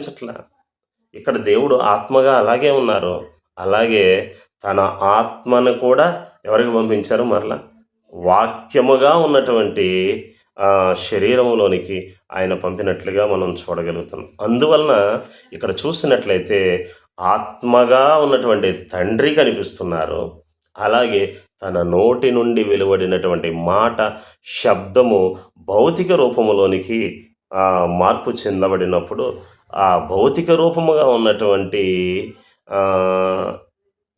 పంపించట్లా ఇక్కడ దేవుడు ఆత్మగా అలాగే ఉన్నారు అలాగే తన ఆత్మను కూడా ఎవరికి పంపించారు మరలా? వాక్యముగా ఉన్నటువంటి శరీరంలోనికి ఆయన పంపినట్లుగా మనం చూడగలుగుతాం అందువలన ఇక్కడ చూసినట్లయితే ఆత్మగా ఉన్నటువంటి తండ్రి కనిపిస్తున్నారు. అలాగే తన నోటి నుండి వెలువడినటువంటి మాట శబ్దము భౌతిక రూపములోనికి మార్పు చెందబడినప్పుడు ఆ భౌతిక రూపముగా ఉన్నటువంటి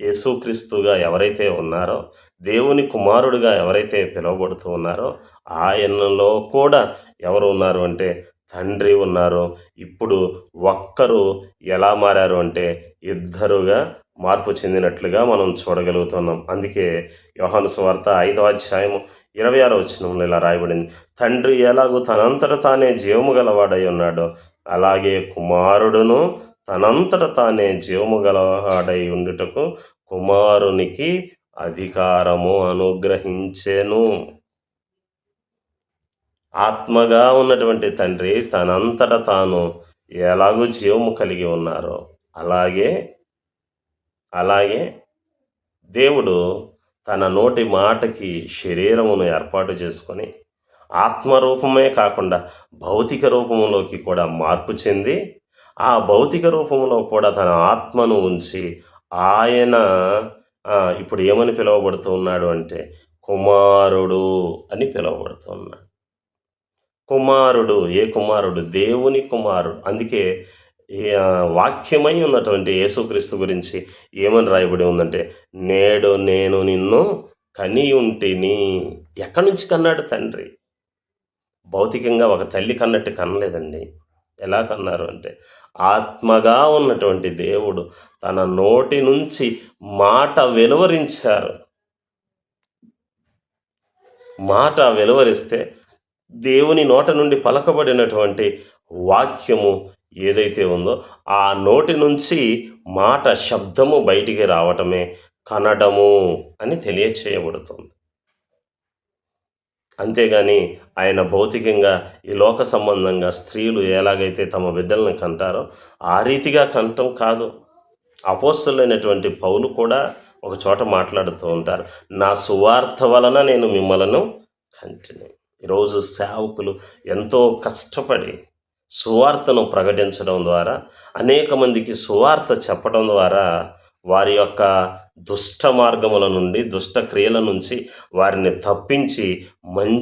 యేసుక్రీస్తుగా ఎవరైతే ఉన్నారో దేవుని కుమారుడిగా ఎవరైతే పిలువబడుతూ ఉన్నారో ఆయనలో కూడా ఎవరు ఉన్నారు అంటే తండ్రి ఉన్నారు. ఇప్పుడు ఒక్కరు ఎలా మారారు అంటే ఇద్దరుగా మార్పు చెందినట్లుగా మనం చూడగలుగుతున్నాం. అందుకే యోహాను సువార్త ఐదో అధ్యాయం ఇరవై ఆరో వచనంలో ఇలా రాయబడింది. తండ్రి ఎలాగూ తనంతట తానే జీవము గలవాడై ఉన్నాడో అలాగే కుమారుడును తనంతట తానే జీవము గలవాడై ఉండుటకు కుమారునికి అధికారము అనుగ్రహించెను. ఆత్మగా ఉన్నటువంటి తండ్రి తనంతట తాను ఎలాగూ జీవము కలిగి ఉన్నారో అలాగే అలాగే దేవుడు తన నోటి మాటకి శరీరమును ఏర్పాటు చేసుకొని ఆత్మరూపమే కాకుండా భౌతిక రూపంలోకి కూడా మార్పు చెంది ఆ భౌతిక రూపంలో కూడా తన ఆత్మను ఉంచి ఆయన ఇప్పుడు ఏమని పిలువబడుతూ ఉన్నాడు అంటే కుమారుడు అని పిలువబడుతున్నాడు కుమారుడు ఏ కుమారుడు? దేవుని కుమారుడు. అందుకే వాక్యమై ఉన్నటువంటి యేసుక్రీస్తు గురించి ఏమని రాయబడి ఉందంటే నేడు నేను నిన్ను కని ఉంటిని ఎక్కడి నుంచి కన్నాడు తండ్రి? భౌతికంగా ఒక తల్లి కన్నట్టు కనలేదండి. ఎలా కన్నారు అంటే ఆత్మగా ఉన్నటువంటి దేవుడు తన నోటి నుంచి మాట వెలువరించారు. మాట వెలువరిస్తే దేవుని నోట నుండి పలకబడినటువంటి వాక్యము ఏదైతే ఉందో ఆ నోటి నుంచి మాట శబ్దము బయటికి రావటమే కనడము అని తెలియచేయబడుతుంది. అంతేగాని ఆయన భౌతికంగా ఈ లోక సంబంధంగా స్త్రీలు ఎలాగైతే తమ బిడ్డలను కంటారో ఆ రీతిగా కంటం కాదు. అపోస్తులైనటువంటి పౌలు కూడా ఒక చోట మాట్లాడుతూ ఉంటారు నా సువార్త వలన నేను మిమ్మలను కంటిని. ఈరోజు సేవకులు ఎంతో కష్టపడి సువార్తను ప్రకటించడం ద్వారా అనేక మందికి సువార్త చెప్పడం ద్వారా వారి యొక్క దుష్ట మార్గముల నుండి దుష్ట క్రియల నుంచి వారిని తప్పించి మంచి